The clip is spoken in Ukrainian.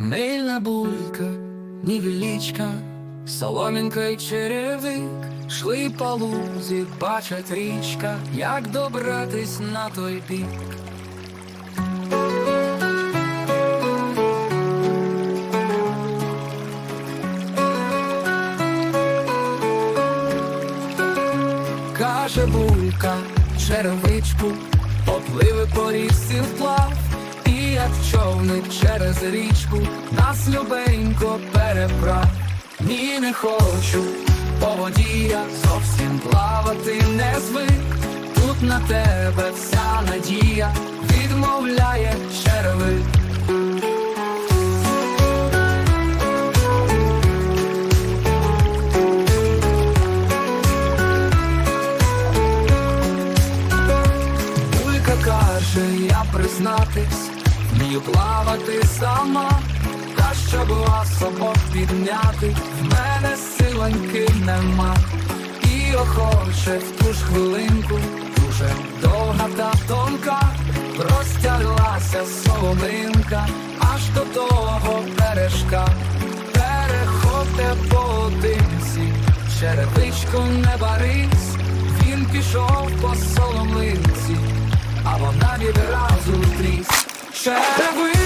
Мильна булька, нівелічка, соломінка й черевик, шли по лузі, бачать річка, як добратись на той бік. Каже булька, черевичку, попливи по річці вплав, як човник через річку, нас любенько переправ. Ні, не хочу, по воді я зовсім плавати не звик. Тут на тебе вся надія відмовляє. Булька каже, я признатись, вмію плавати сама, та щоб вас обох підняти, в мене силоньки нема. І охоче в ту ж хвилинку, дуже довга та тонка, простяглася соломинка, аж до того бережка, переходьте поодинці, черевичку не барись, він пішов по соломинці, а вона відразу тріс. Черевичку